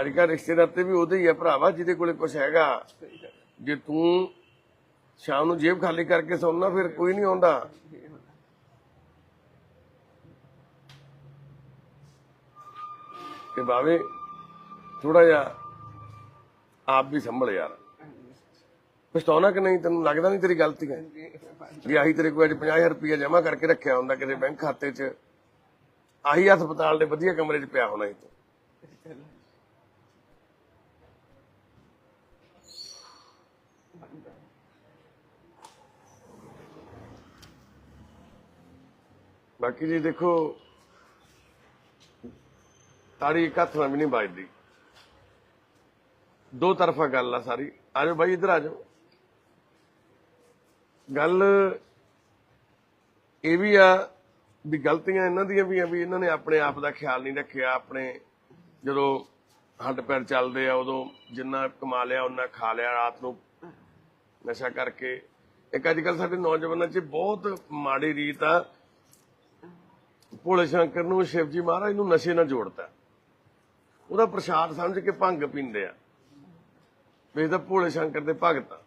ਅੱਜ ਕੱਲ੍ਹ ਰਿਸ਼ਤੇਦਾਰ ਤੇ ਵੀ ਉਹਦੇ ਹੀ ਆ ਭਰਾਵਾ, ਜਿਹਦੇ ਕੋਲੇ ਕੁਝ ਹੈਗਾ। ਜੇ ਤੂੰ ਸ਼ਾਮ ਨੂੰ ਜੇਬ ਖਾਲੀ ਕਰਕੇ ਸੌਣਾ ਫਿਰ ਕੋਈ ਨਹੀਂ ਆਉਂਦਾ। ਤੇ ਬਾਵੇ ਥੋੜਾ ਜਿਹਾ ਆਪ ਵੀ ਸੰਭਲ ਯਾਰ। ਪਛਤਾਉਣਾ ਕਿ ਨਹੀਂ ਤੈਨੂੰ ਲੱਗਦਾ ਨਹੀਂ ਤੇਰੀ ਗਲਤੀ ਹੈ? ਜੇ ਆਹੀ ਤੇਰੇ ਕੋਲ ਅੱਜ 50000 ਰੁਪਇਆ ਜਮ੍ਹਾਂ ਕਰਕੇ ਰੱਖਿਆ ਹੁੰਦਾ ਕਿਸੇ ਬੈਂਕ ਖਾਤੇ 'ਚ। ਆਹੀ ਹਸਪਤਾਲ ਦੇ ਵਧੀਆ ਕਮਰੇ 'ਚ ਪਿਆ ਹੋਣਾ ਸੀ ਤੂੰ। ਬਾਕੀ ਜੀ ਦੇਖੋ, ਤਾੜੀ ਇੱਕ ਹੱਥ ਨਾਲ ਵੀ ਨਹੀਂ ਵੱਜਦੀ। ਦੋ ਤਰਫਾ ਗੱਲ ਆ ਸਾਰੀ। ਆ ਜਾਓ ਬਾਈ, ਇਧਰ ਆ ਜਾਓ। ਗੱਲ ਇਹ ਵੀ ਆ ਵੀ ਗਲਤੀਆਂ ਇਹਨਾਂ ਦੀਆਂ ਵੀ ਆ, ਵੀ ਇਹਨਾਂ ਨੇ ਆਪਣੇ ਆਪ ਦਾ ਖਿਆਲ ਨਹੀਂ ਰੱਖਿਆ, ਆਪਣੇ ਜਦੋਂ ਹੱਡ ਪੈਰ ਚੱਲਦੇ ਆ, ਉਦੋਂ ਜਿੰਨਾ ਕਮਾ ਲਿਆ ਉਹਨਾਂ ਖਾ ਲਿਆ ਰਾਤ ਨੂੰ ਨਸ਼ਾ ਕਰਕੇ। ਇੱਕ ਅੱਜ ਕੱਲ ਸਾਡੇ ਨੌਜਵਾਨਾਂ 'ਚ ਬਹੁਤ ਮਾੜੀ ਰੀਤ ਆ। ਭੋਲੇ ਸ਼ੰਕਰ ਨੂੰ ਸ਼ਿਵਜੀ ਮਹਾਰਾਜ ਨੂੰ ਨਸ਼ੇ ਨਾਲ ਜੋੜਦਾ ਉਹਦਾ ਪ੍ਰਸ਼ਾਦ ਸਮਝ ਕੇ ਭੰਗ ਪੀਂਦੇ ਆ। ਵੀ ਤਾਂ ਭੋਲੇ ਸ਼ੰਕਰ ਦੇ ਭਗਤ ਆ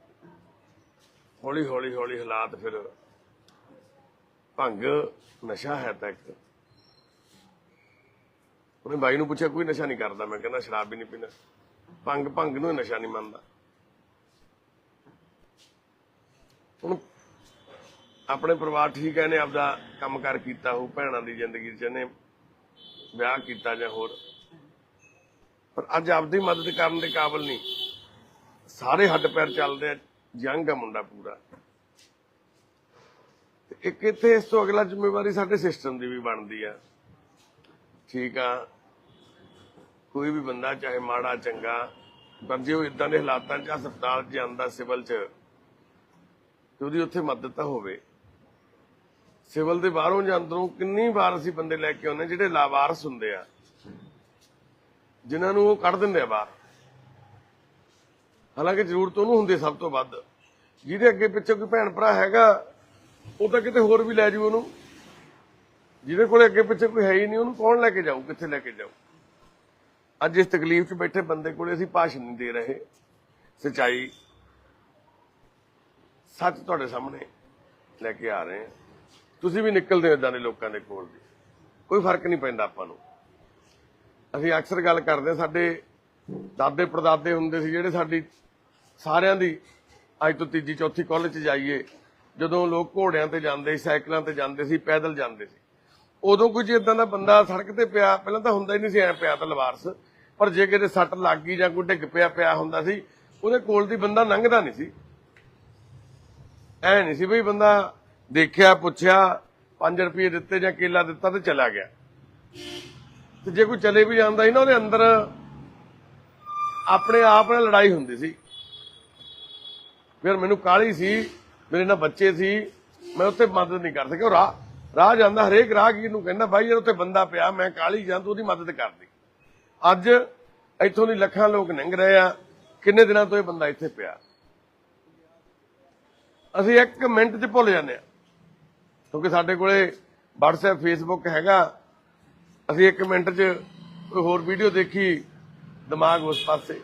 ਹੌਲੀ ਹੌਲੀ ਹੌਲੀ ਹਾਲਾਤ ਫਿਰ ਭੰਗ, ਨਸ਼ਾ ਹੈ ਤਾਂ ਇੱਕ। ਉਹਨੇ ਬਾਈ ਨੂੰ ਪੁੱਛਿਆ, ਕੋਈ ਨਸ਼ਾ ਨਹੀਂ ਕਰਦਾ? ਮੈਂ ਕਹਿੰਦਾ, ਸ਼ਰਾਬ ਵੀ ਨਹੀਂ ਪੀਣਾ ਭੰਗ ਭੰਗ ਨੂੰ ਨਸ਼ਾ ਨਹੀਂ ਮੰਨਦਾ। ਹੁਣ ਆਪਣੇ ਪਰਿਵਾਰ ਠੀਕ ਹੈ ਨੇ ਆਪਦਾ ਕੰਮਕਾਰ ਕੀਤਾ ਹੋ ਭੈਣਾਂ ਦੀ ਜ਼ਿੰਦਗੀ 'ਚ ਇਹਨੇ ਵਿਆਹ ਕੀਤਾ ਜਾਂ ਹੋਰ। ਪਰ ਅੱਜ ਆਪਦੀ ਮਦਦ ਕਰਨ ਦੇ ਕਾਬਲ ਨਹੀਂ। ਸਾਰੇ ਹੱਡ ਪੈਰ ਚੱਲਦੇ ਆ ਯੰਗ ਆ ਮੁੰਡਾ ਪੂਰਾ। ਤੇ ਇੱਕ ਇੱਥੇ ਇਸ ਤੋਂ ਅਗਲਾ ਜ਼ਿੰਮੇਵਾਰੀ ਸਾਡੇ ਸਿਸਟਮ ਦੀ ਵੀ ਬਣਦੀ ਆ। ਠੀਕ ਆ, ਕੋਈ ਵੀ ਬੰਦਾ ਚਾਹੇ ਮਾੜਾ, ਚੰਗਾ, ਪਰ ਜੇ ਉਹ ਇਦਾਂ ਦੇ ਹਾਲਾਤਾਂ 'ਚ ਹਸਪਤਾਲ 'ਚ ਜਾਂਦਾ, ਸਿਵਲ 'ਚ, ਤੇ ਉਹਦੀ ਉੱਥੇ ਮਦਦ ਤਾਂ ਹੋਵੇ। ਸਿਵਲ ਦੇ ਬਾਹਰੋਂ ਜਾਂ ਅੰਦਰੋਂ ਕਿੰਨੀ ਵਾਰ ਅਸੀਂ ਬੰਦੇ ਲੈ ਕੇ ਆਉਂਦੇ ਜਿਹੜੇ ਲਾਵਾਰਸ ਹੁੰਦੇ ਆ, ਜਿਨ੍ਹਾਂ ਨੂੰ ਉਹ ਕੱਢ ਦਿੰਦੇ ਆ ਬਾਹਰ। ਹਾਲਾਂਕਿ ਜ਼ਰੂਰਤ ਉਹਨੂੰ ਹੁੰਦੀ ਸਭ ਤੋਂ ਵੱਧ। ਜਿਹਦੇ ਅੱਗੇ ਪਿੱਛੇ ਕੋਈ ਭੈਣ ਭਰਾ ਹੈਗਾ ਉਹ ਤਾਂ ਕਿਤੇ ਹੋਰ ਵੀ ਲੈ ਜੂ ਉਹਨੂੰ। ਜਿਹਦੇ ਕੋਲੇ ਅੱਗੇ ਪਿੱਛੇ ਕੋਈ ਹੈ ਹੀ ਨਹੀਂ ਉਹਨੂੰ ਕੌਣ ਲੈ ਕੇ ਜਾਊ ਕਿੱਥੇ ਲੈ ਕੇ ਜਾਊ? ਅੱਜ ਇਸ ਤਕਲੀਫ 'ਚ ਬੈਠੇ ਬੰਦੇ ਕੋਲੇ ਅਸੀਂ ਭਾਸ਼ਣ ਨਹੀਂ ਦੇ ਰਹੇ। ਸਚਾਈ ਸੱਚ ਤੁਹਾਡੇ ਸਾਹਮਣੇ ਲੈ ਕੇ ਆ ਰਹੇ ਹਾਂ। ਤੁਸੀਂ ਵੀ ਨਿਕਲਦੇ ਹੋ ਇਦਾਂ ਦੇ ਲੋਕਾਂ ਦੇ ਕੋਲ ਦੀ ਕੋਈ ਫ਼ਰਕ ਨਹੀਂ ਪੈਂਦਾ ਆਪਾਂ ਨੂੰ। ਅਸੀਂ ਅਕਸਰ ਗੱਲ ਕਰਦੇ ਹਾਂ, ਸਾਡੇ ਦਾਦੇ ਪੜਦਾਦੇ ਹੁੰਦੇ ਸੀ ਜਿਹੜੇ ਸਾਡੀ ਸਾਰਿਆਂ ਦੀ, ਅੱਜ ਤੋਂ ਤੀਜੀ ਚੌਥੀ ਕਾਲਜ 'ਚ ਜਾਈਏ, ਜਦੋਂ ਲੋਕ ਘੋੜਿਆਂ ਤੇ ਜਾਂਦੇ ਸੀ, ਸਾਈਕਲਾਂ ਤੇ ਜਾਂਦੇ ਸੀ, ਪੈਦਲ ਜਾਂਦੇ ਸੀ। ਉਦੋਂ ਕੁਝ ਇਦਾਂ ਦਾ ਬੰਦਾ ਸੜਕ ਤੇ ਪਿਆ, ਪਹਿਲਾਂ ਤਾਂ ਹੁੰਦਾ ਹੀ ਨਹੀਂ ਸੀ, ਐ ਪਿਆ ਤਾਂ ਲਵਾਰਸ। ਪਰ ਜੇ ਕਿਤੇ ਸੱਟ ਲੱਗ ਗਈ ਜਾਂ ਕੋਈ ਡਿੱਗ ਪਿਆ ਪਿਆ ਹੁੰਦਾ ਸੀ, ਉਹਦੇ ਕੋਲ ਦੀ ਬੰਦਾ ਲੰਘਦਾ ਨਹੀਂ ਸੀ। ਐ ਨਹੀਂ ਸੀ ਬਈ ਬੰਦਾ ਦੇਖਿਆ, ਪੁੱਛਿਆ 5 ਰੁਪਏ ਦਿੱਤੇ ਜਾਂ ਕੇਲਾ ਦਿੱਤਾ ਤੇ ਚਲਾ ਗਿਆ। ਤੇ ਜੇ ਕੋਈ ਚਲੇ ਵੀ ਜਾਂਦਾ ਸੀ ਨਾ, ਉਹਦੇ ਅੰਦਰ ਆਪਣੇ ਆਪ ਨਾਲ ਲੜਾਈ ਹੁੰਦੀ ਸੀ। ਫਿਰ ਮੈਨੂੰ ਕਾਹਲੀ ਸੀ, ਮੇਰੇ ਨਾਲ ਬੱਚੇ ਸੀ, ਮੈਂ ਉੱਥੇ ਮਦਦ ਨਹੀਂ ਕਰ ਸਕਿਆ। ਰਾਹ ਰਾਹ ਜਾਂਦਾ, ਹਰੇਕ ਰਾਹਗੀਰ ਨੂੰ ਕਹਿੰਦਾ, ਬਾਈ ਯਾਰ, ਉੱਥੇ ਬੰਦਾ ਪਿਆ, ਮੈਂ ਕਾਹਲੀ ਜਾਂ, ਤੂੰ ਉਹਦੀ ਮਦਦ ਕਰਦੀ ਅੱਜ ਇੱਥੋਂ ਦੀ ਲੱਖਾਂ ਲੋਕ ਲੰਘ ਰਹੇ ਆ, ਕਿੰਨੇ ਦਿਨਾਂ ਤੋਂ ਇਹ ਬੰਦਾ ਇੱਥੇ ਪਿਆ? ਅਸੀਂ ਇੱਕ ਮਿੰਟ 'ਚ ਭੁੱਲ ਜਾਂਦੇ ਆ, ਕਿਉਂਕਿ ਸਾਡੇ ਕੋਲੇ WhatsApp, Facebook ਹੈਗਾ। ਅਸੀਂ ਇੱਕ ਮਿੰਟ 'ਚ ਕੋਈ ਹੋਰ ਵੀਡੀਓ ਦੇਖੀ, ਦਿਮਾਗ ਉਸ ਪਾਸੇ।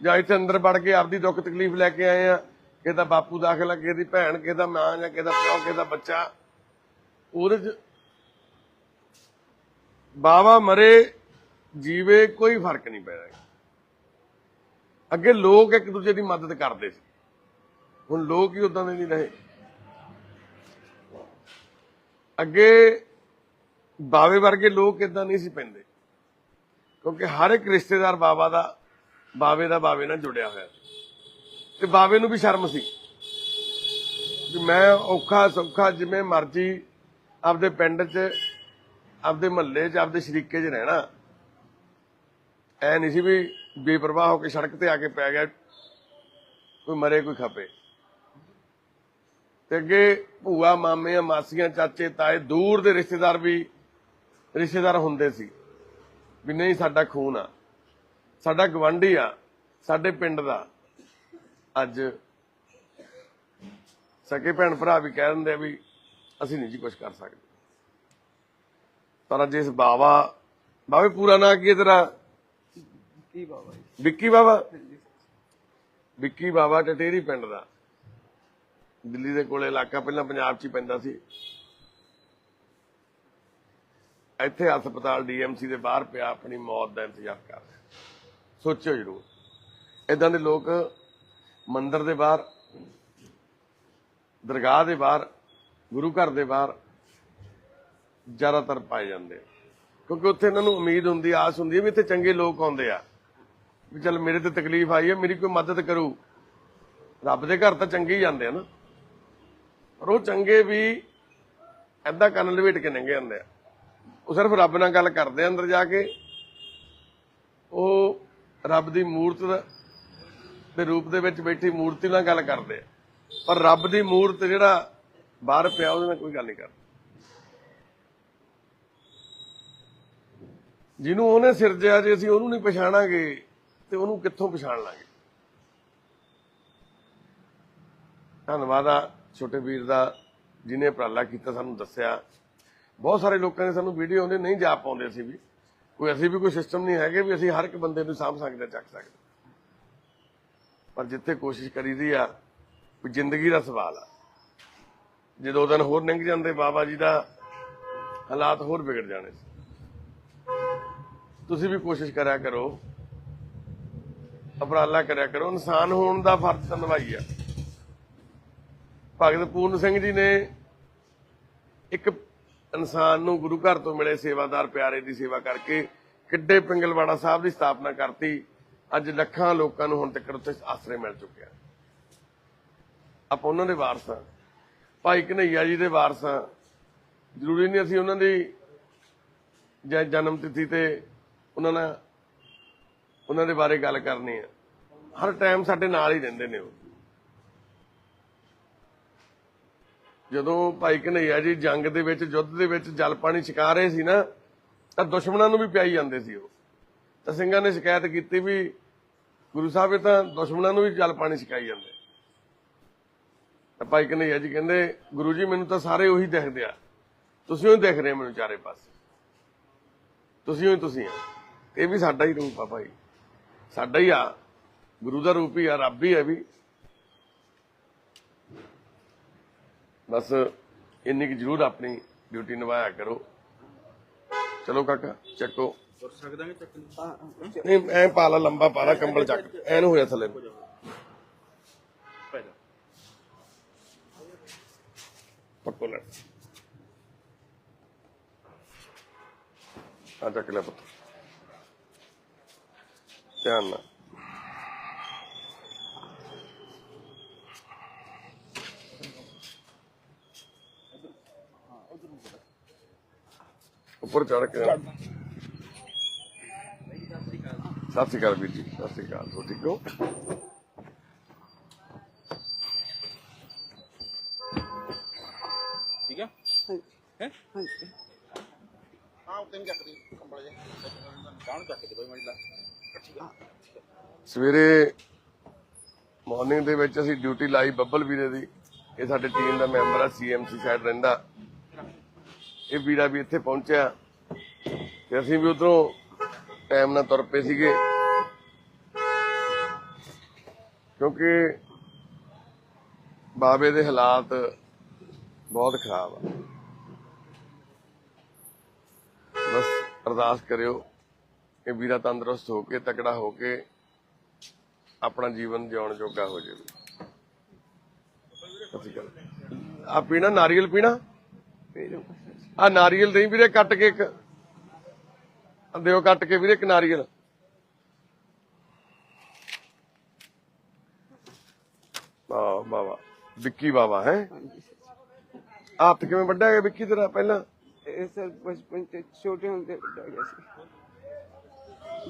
ਜਾਂ ਇੱਥੇ ਅੰਦਰ ਵੜ ਕੇ ਆਪਦੀ ਦੁੱਖ ਤਕਲੀਫ ਲੈ ਕੇ ਆਏ ਆ। ਕਿਸੇ ਦਾ ਬਾਪੂ ਦਾਖਲਾ ਆ ਕਿਸੇ ਦੀ ਭੈਣ ਕਿਸੇ ਦਾ ਮਾਂ ਜਾਂ ਕਿਸੇ ਦਾ ਪਿਓ ਕਿਸੇ ਦਾ ਬੱਚਾ। ਉਹਦੇ 'ਚ ਬਾਵਾ ਮਰੇ, ਜੀਵੇ, ਕੋਈ ਫ਼ਰਕ ਨਹੀਂ ਪੈ ਰਿਹਾ ਅੱਗੇ ਲੋਕ ਇੱਕ ਦੂਜੇ ਦੀ ਮਦਦ ਕਰਦੇ ਸੀ। ਹੁਣ ਲੋਕ ਹੀ ਉਦਾਂ ਦੇ ਨਹੀਂ ਰਹੇ। ਅੱਗੇ ਬਾਵੇ ਵਰਗੇ ਲੋਕ ਇਦਾਂ ਨਹੀਂ ਸੀ ਪੈਂਦੇ। ਕਿਉਂਕਿ ਹਰ ਇੱਕ ਰਿਸ਼ਤੇਦਾਰ ਬਾਬਾ ਦਾ, ਬਾਵੇ ਦਾ ਬਾਵੇ ਨਾਲ ਜੁੜਿਆ ਹੋਇਆ ਸੀ। ਤੇ ਬਾਵੇ ਨੂੰ ਵੀ ਸ਼ਰਮ ਸੀ। ਵੀ ਮੈਂ ਔਖਾ ਸੌਖਾ ਜਿਵੇਂ ਮਰਜ਼ੀ ਆਪਦੇ ਪਿੰਡ 'ਚ, ਆਪਦੇ ਮਹੱਲੇ 'ਚ, ਆਪਦੇ ਸ਼ਰੀਕੇ 'ਚ ਰਹਿਣਾ। ਐ ਨਹੀਂ ਸੀ ਵੀ ਬੇਪਰਵਾਹ ਹੋ ਕੇ ਸੜਕ ਤੇ ਆ ਕੇ ਪੈ ਗਿਆ, ਕੋਈ ਮਰੇ ਕੋਈ ਖਪੇ। ਤੇ ਅੱਗੇ ਭੂਆ ਮਾਮੇ ਮਾਸੀਆਂ, ਚਾਚੇ, ਤਾਏ ਦੂਰ ਦੇ ਰਿਸ਼ਤੇਦਾਰ ਵੀ, ਰਿਸ਼ਤੇਦਾਰ ਹੁੰਦੇ ਸੀ। ਵੀ ਨਹੀਂ ਸਾਡਾ ਖੂਨ ਆ, ਸਾਡਾ ਗਵਾਂਢੀ ਆ, ਸਾਡੇ ਪਿੰਡ ਦਾ। ਅੱਜ ਸਕੇ ਭੈਣ ਭਰਾ ਵੀ ਕਹਿ ਦਿੰਦੇ ਆ ਵੀ ਅਸੀਂ ਨਹੀਂ ਜੀ ਕੁਝ ਕਰ ਸਕਦੇ। ਪਰ ਅੱਜ ਇਸ ਬਾਵਾ ਬਾਵੇ ਪੂਰਾ ਨਾਂ ਕੀ ਹੈ ਤੇਰਾ? ਜੀ। ਵਿੱਕੀ ਬਾਵਾ? ਵਿੱਕੀ ਬਾਵਾ ਟਟੇਰੀ ਪਿੰਡ ਦਾ। ਦਿੱਲੀ ਦੇ ਕੋਲੇ ਇਲਾਕਾ ਪਹਿਲਾਂ ਪੰਜਾਬ 'ਚ ਹੀ ਪੈਂਦਾ ਸੀ। ਇੱਥੇ ਹਸਪਤਾਲ ਡੀਐਮਸੀ ਦੇ ਬਾਹਰ ਪਿਆ ਆਪਣੀ ਮੌਤ ਦਾ ਇੰਤਜ਼ਾਰ ਕਰ ਰਿਹਾ। ਸੋਚਿਓ ਜਰੂਰ। ਇਦਾਂ ਦੇ ਲੋਕ ਮੰਦਿਰ ਦੇ ਬਾਹਰ, ਦਰਗਾਹ ਦੇ ਬਾਹਰ, ਗੁਰੂ ਘਰ ਦੇ ਬਾਹਰ ਜ਼ਿਆਦਾਤਰ ਪਾਏ ਜਾਂਦੇ ਕਿਉਂਕਿ ਉੱਥੇ ਇਹਨਾਂ ਨੂੰ ਉਮੀਦ ਹੁੰਦੀ, ਆਸ ਹੁੰਦੀ ਹੈ ਵੀ ਇੱਥੇ ਚੰਗੇ ਲੋਕ ਆਉਂਦੇ ਆ। ਵੀ ਚੱਲ ਮੇਰੇ ਤੇ ਤਕਲੀਫ ਆਈ ਹੈ, ਮੇਰੀ ਕੋਈ ਮਦਦ ਕਰੂ। ਰੱਬ ਦੇ ਘਰ ਤਾਂ ਚੰਗੇ ਹੀ ਜਾਂਦੇ ਆ ਨਾ। ਪਰ ਉਹ ਚੰਗੇ ਵੀ ਐਦਾਂ ਕੰਨ ਲਵੇਟ ਕੇ ਲੰਘੇ ਜਾਂਦੇ ਆ। ਉਹ ਸਿਰਫ ਰੱਬ ਨਾਲ ਗੱਲ ਕਰਦੇ ਅੰਦਰ ਜਾ ਕੇ। ਉਹ ਰੱਬ ਦੀ ਮੂਰਤ ਦੇ ਰੂਪ ਦੇ ਵਿੱਚ ਬੈਠੀ ਮੂਰਤੀ ਨਾਲ ਗੱਲ ਕਰਦੇ ਆ। ਪਰ ਰੱਬ ਦੀ ਮੂਰਤ ਜਿਹੜਾ ਬਾਹਰ ਪਿਆ, ਉਹਦੇ ਨਾਲ ਕੋਈ ਗੱਲ ਨਹੀਂ ਕਰਦਾ। ਜਿਹਨੂੰ ਉਹਨੇ ਸਿਰਜਿਆ ਜੇ ਅਸੀਂ ਉਹਨੂੰ ਨਹੀਂ ਪਛਾਣਾਂਗੇ, ਤੇ ਉਹਨੂੰ ਕਿੱਥੋਂ ਪਛਾਣ ਲਾਂਗੇ? ਧੰਨਵਾਦ ਆ ਛੋਟੇ ਵੀਰ ਦਾ, ਜਿਹਨੇ ਉਪਰਾਲਾ ਕੀਤਾ, ਸਾਨੂੰ ਦੱਸਿਆ। ਬਹੁਤ ਸਾਰੇ ਲੋਕਾਂ ਨੇ ਸਾਨੂੰ ਵੀਡੀਓ ਆਉਂਦੇ, ਨਹੀਂ ਜਾ ਪਾਉਂਦੇ ਅਸੀਂ ਵੀ। ਕੋਈ ਅਸੀਂ ਵੀ ਕੋਈ ਸਿਸਟਮ ਨਹੀਂ ਹੈਗੇ ਵੀ ਅਸੀਂ ਹਰ ਇੱਕ ਬੰਦੇ ਨੂੰ ਸਾਂਭ ਸਕਦੇ ਚੱਕ ਸਕਦੇ ਪਰ ਜਿੱਥੇ ਕੋਸ਼ਿਸ਼ ਕਰੀਦੀ ਆ, ਵੀ ਜ਼ਿੰਦਗੀ ਦਾ ਸਵਾਲ ਆ। ਜੇ ਦੋ ਦਿਨ ਹੋਰ ਲੰਘ ਜਾਂਦੇ, ਬਾਬਾ ਜੀ ਦਾ ਹਾਲਾਤ ਹੋਰ ਵਿਗੜ ਜਾਣੇ ਸੀ। ਤੁਸੀਂ ਵੀ ਕੋਸ਼ਿਸ਼ ਕਰਿਆ ਕਰੋ, ਅਪਰਾਲਾ ਕਰਿਆ ਕਰੋ। ਇਨਸਾਨ ਹੋਣ ਦਾ ਫਰਜ਼ ਤਾਂ ਨਿਭਾਈ ਆ। ਭਗਤ ਪੂਰਨ ਸਿੰਘ ਜੀ ਨੇ ਇੱਕ ਇਨਸਾਨ ਨੂੰ ਗੁਰੂ ਘਰ ਤੋਂ ਮਿਲੇ ਸੇਵਾਦਾਰ ਪਿਆਰੇ ਦੀ ਸੇਵਾ ਕਰਕੇ ਕਿੱਡੇ ਪਿੰਗਲਵਾੜਾ ਸਾਹਿਬ ਦੀ ਸਥਾਪਨਾ ਕਰਤੀ। ਅੱਜ ਲੱਖਾਂ ਲੋਕਾਂ ਨੂੰ ਹੁਣ ਤੱਕ ਉੱਥੇ ਆਸਰੇ ਮਿਲ ਚੁੱਕਿਆ ਆਪਾਂ ਉਹਨਾਂ ਦੇ ਵਾਰਸ ਹਾਂ। ਭਾਈ ਕਨਈਆ ਜੀ ਦੇ ਵਾਰਸ ਹਾਂ। ਜ਼ਰੂਰੀ ਨਹੀਂ ਅਸੀਂ ਉਹਨਾਂ ਦੀ ਜਾਂ ਜਨਮ ਤਿਥੀ ਤੇ ਉਹਨਾਂ ਨਾਲ ਉਹਨਾਂ ਦੇ ਬਾਰੇ ਗੱਲ ਕਰਨੀ ਆ। ਹਰ ਟਾਈਮ ਸਾਡੇ ਨਾਲ ਹੀ ਰਹਿੰਦੇ ਨੇ ਉਹ। ਜਦੋਂ ਭਾਈ ਕਨਈਆ ਜੀ ਜੰਗ ਦੇ ਵਿੱਚ, ਯੁੱਧ ਦੇ ਵਿੱਚ ਜਲ ਪਾਣੀ ਛਕਾ ਰਹੇ ਸੀ ਨਾ, ਤਾਂ ਦੁਸ਼ਮਣਾਂ ਨੂੰ ਵੀ ਪਿਆਈ ਜਾਂਦੇ ਸੀ ਉਹ। ਤਾਂ ਸਿੰਘਾਂ ਨੇ ਸ਼ਿਕਾਇਤ ਕੀਤੀ ਵੀ ਗੁਰੂ ਸਾਹਿਬ, ਇਹ ਤਾਂ ਦੁਸ਼ਮਣਾਂ ਨੂੰ ਵੀ ਜਲ ਪਾਣੀ ਛਕਾਈ ਜਾਂਦੇ। ਤਾਂ ਭਾਈ ਕਨਈਆ ਜੀ ਕਹਿੰਦੇ, ਗੁਰੂ ਜੀ, ਮੈਨੂੰ ਤਾਂ ਸਾਰੇ ਉਹੀ ਦੇਖਦੇ ਆ। ਤੁਸੀਂ ਉਹ ਦੇਖ ਰਹੇ ਹੋ ਮੈਨੂੰ ਚਾਰੇ ਪਾਸੇ। ਤੁਸੀਂ ਹੀ ਤੁਸੀਂ ਆ। ਇਹ ਵੀ ਸਾਡਾ ਹੀ ਰੂਪ ਆ ਭਾਈ। ਸਾਡਾ ਹੀ ਆ। ਗੁਰੂ ਦਾ ਰੂਪ ਹੀ ਆ, ਰੱਬ ਹੀ ਆ ਵੀ। ਬਸ ਇੰਨੀ ਕਿ ਜ਼ਰੂਰ ਆਪਣੀ ਡਿਊਟੀ ਨਿਭਾਇਆ ਕਰੋ। ਚਲੋ ਕਾਕਾ, ਚੱਕੋ। ਨਹੀਂ? ਐ ਪਾ ਲਾ ਲੰਬਾ ਪਾ ਲਾ ਕੰਬਲ ਚੱਕ। ਐਨ ਹੋਇਆ ਥੱਲੇ ਨੂੰ। ਪੱਕੋ ਲੈ। ਆ ਚੱਕ ਲੈ ਪੁੱਤ। ਧਿਆਨ ਨਾਲ। ਉੱਪਰ ਚੜ ਕੇ। ਸਤਿ ਸ਼੍ਰੀ ਅਕਾਲ ਵੀਰ ਜੀ ਸਤਿ ਸ਼੍ਰੀ ਅਕਾਲ ਹੋ ਠੀਕ ਹੋ? ਠੀਕ ਆ? ਹੈ? ਹਾਂਜੀ। ਹਾਂ ਉੱਤੇ ਨਹੀਂ ਚੱਕਦੀ ਕੰਬਲ ਜੇ ਕਾਹਨੂੰ ਚੱਕ ਕੇ ਦੋ ਮਿੰਟ ਦਾ ਸਵੇਰੇ ਮਾਰਨਿੰਗ ਦੇ ਵਿੱਚ ਅਸੀਂ ਡਿਊਟੀ ਲਾਈ ਬੱਬਲ ਵੀਰੇ ਦੀ। ਇਹ ਸਾਡੇ ਟੀਮ ਦਾ ਮੈਂਬਰ ਆ ਸੀਐਮਸੀ ਸਾਈਡ ਰਹਿੰਦਾ। ਇਹ ਵੀਰਾ ਵੀ ਇੱਥੇ ਪਹੁੰਚਿਆ। ਤੇ ਅਸੀਂ ਵੀ ਉਧਰੋਂ ਟਾਈਮ ਨਾਲ ਤੁਰ ਪਏ ਸੀਗੇ। ਕਿਉਂਕਿ ਬਾਬੇ ਦੇ ਹਾਲਾਤ ਬਹੁਤ ਖਰਾਬ ਆ। ਬਸ ਅਰਦਾਸ ਕਰਿਓ ਕਿ ਵੀਰਾ ਤੰਦਰੁਸਤ ਹੋ ਕੇ, ਤਕੜਾ ਹੋ ਕੇ ਆਪਣਾ ਜੀਵਨ ਜਿਉਣ ਜੋਗਾ ਹੋ ਜਾਵੇ। ਸਤਿ ਸ਼੍ਰੀ ਅਕਾਲ। ਆ ਪੀਣਾ? ਨਾਰੀਅਲ ਪੀਣਾ? ਪੇਰੋਂ ਆ ਨਾਰੀਅਲ ਦੇਈ ਵੀਰੇ, ਕੱਟ ਕੇ ਇੱਕ ਦਿਓ ਕੱਟ ਕੇ ਵੀਰੇ ਇੱਕ ਨਾਰੀਅਲ। ਵਾਹ ਬਾਬਾ ਵਿੱਕੀ ਬਾਬਾ ਹੈ? ਹਾਂਜੀ ਹੱਥ ਕਿਵੇਂ ਵੱਡਾ ਗਿਆ ਵਿੱਕੀ ਤੇਰਾ ਪਹਿਲਾਂ? ਇਹ ਸਰ ਬਚਪਨ ਚ ਛੋਟੇ ਹੁੰਦੇ ਵੱਡਾ ਗਿਆ ਸੀ।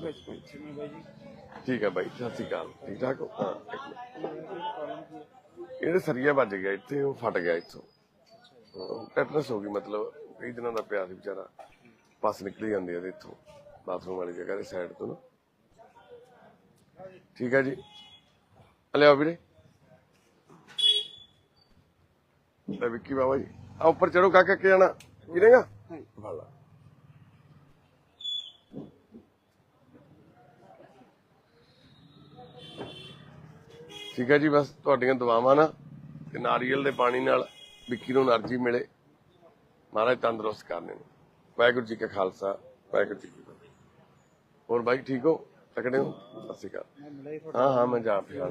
ਬਚਪਨ ਚ। ਠੀਕ ਹੈ ਬਾਈ ਸਤਿ ਸ਼੍ਰੀ ਅਕਾਲ। ਠੀਕ ਠਾਕ ਹੋ? ਹਾਂ ਇੱਕ ਮਿੰਟ। ਇਹਦੇ ਸਰੀਆ ਵੱਜ ਗਿਆ ਇੱਥੇ ਉਹ ਫਟ ਗਿਆ ਇੱਥੋਂ। ਟੈਟਨਸ ਹੋ ਗਈ ਮਤਲਬ ਕਈ ਦਿਨਾਂ ਦਾ ਪਿਆ ਸੀ ਵਿਚਾਰਾ। ਪਸ ਨਿਕਲੀ ਜਾਂਦੀ ਹੈ ਇਹਦੇ ਇੱਥੋਂ ਬਾਥਰੂਮ ਵਾਲੀ ਜਗ੍ਹਾ ਦੇ ਸਾਈਡ ਤੋਂ ਨਾ। ਠੀਕ ਹੈ ਜੀ। ਆ ਲਿਆਓ ਵੀਰੇ। ਲੈ ਵਿੱਕੀ ਬਾਬਾ ਜੀ। ਆ ਉੱਪਰ ਚੜੋ ਕਾਕਾ ਕੇ ਜਾਣਾ। ਕਿਨੇਗਾ ਭਲਾ ਠੀਕ ਹੈ ਜੀ ਬਸ ਤੁਹਾਡੀਆਂ ਦੁਆਵਾਂ ਨਾ ਤੇ ਨਾਰੀਅਲ ਦੇ ਪਾਣੀ ਨਾਲ ਵਿੱਕੀ ਨੂੰ એનર્ਜੀ ਮਿਲੇ। ਮਹਾਰਾਜ ਤੰਦਰੁਸਤ ਕਰਨੇ ਨੇ। ਵਾਹਿਗੁਰੂ ਜੀ ਕਾ ਖਾਲਸਾ ਵਾਹਿਗੁਰੂ ਜੀ ਹੋਰ ਬਾਈ ਠੀਕ ਹੋ? ਤਕੜੇ ਹੋ? ਸਤਿ ਸ਼੍ਰੀ ਅਕਾਲ। ਹਾਂ ਹਾਂ ਮੈਂ ਜਾ ਪਿਆ